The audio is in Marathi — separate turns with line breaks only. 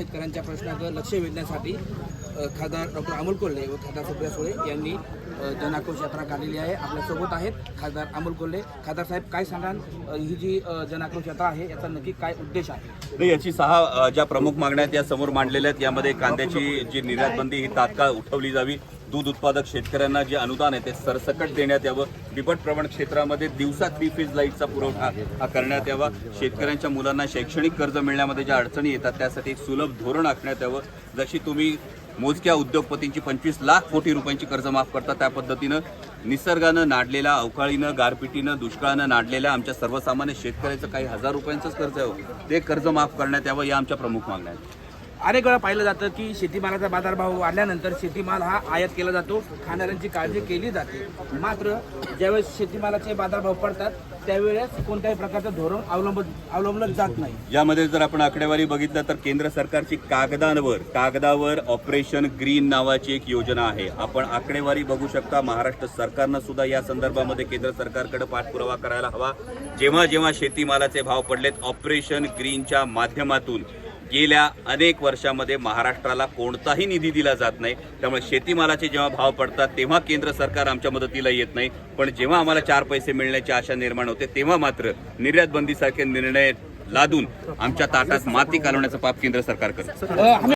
शेतकऱ्यांच्या प्रश्नाकडे लक्ष वेधण्यासाठी खासदार डॉक्टर अमोल कोल्हे व खासदार सुप्रिया सुळे यांनी जनाक्रोश यात्रा काढलेली आहे. आपल्यासोबत आहेत खासदार अमोल कोल्हे. खासदार साहेब काय सांगाल? ही जी जनाक्रोश यात्रा आहे याचा नक्की काय उद्देश आहे?
याची सहा ज्या प्रमुख मागण्या आहेत या समोर मांडलेल्या आहेत. यामध्ये कांद्याची जी निर्यात बंदी ही तात्काळ उठवली जावी. दूध उत्पादक शेतकऱ्यांना जे अनुदान आहे ते सरसकट देण्यात यावं. बिबट प्रवण क्षेत्रामध्ये दिवसा थ्री फेज लाईटचा पुरवठा हा करण्यात यावा. शेतकऱ्यांच्या मुलांना शैक्षणिक कर्ज मिळण्यामध्ये ज्या अडचणी येतात त्यासाठी एक सुलभ धोरण आखण्यात यावं. जशी तुम्ही मोजक्या उद्योगपतींची पंचवीस लाख कोटी रुपयांची कर्ज माफ करता त्या पद्धतीनं निसर्गानं नाडलेल्या अवकाळीनं गारपिटीनं दुष्काळानं नाडलेल्या आमच्या सर्वसामान्य शेतकऱ्याचं काही हजार रुपयांचंच कर्ज आहे हो. ते कर्ज माफ करण्यात यावं या आमच्या प्रमुख मागण्या आहेत.
अनेक वेळा पाहिलं जातं की शेतीमालाचा बाजारभाव वाढल्यानंतर शेतीमाल हा आयात केला जातो. खाणाऱ्यांची काळजी केली जाते. मात्र ज्यावेळेस शेतीमालाचे बाजारभाव पडतात त्यावेळेस कोणत्याही प्रकारचं धोरण अवलंब अवलंबलं जात नाही.
यामध्ये जर आपण आकडेवारी बघितलं तर केंद्र सरकारची कागदांवर कागदावर ऑपरेशन ग्रीन नावाची एक योजना आहे. आपण आकडेवारी बघू शकता महाराष्ट्र सरकारनं सुद्धा या संदर्भामध्ये केंद्र सरकारकडे पाठपुरावा करायला हवा. जेव्हा जेव्हा शेतीमालाचे भाव पडलेत ऑपरेशन ग्रीनच्या माध्यमातून गेल्या अनेक वर्षामध्ये महाराष्ट्राला कोणताही निधी दिला जात नाही. त्यामुळे शेतीमालाचे जेव्हा भाव पडतात तेव्हा केंद्र सरकार आमच्या मदतीला येत नाही. पण जेव्हा आम्हाला चार पैसे मिळण्याची आशा निर्माण होते तेव्हा मात्र निर्यात बंदीसारखे निर्णय लादून आमच्या ताटात माती कालवण्याचं पाप केंद्र सरकार करतं.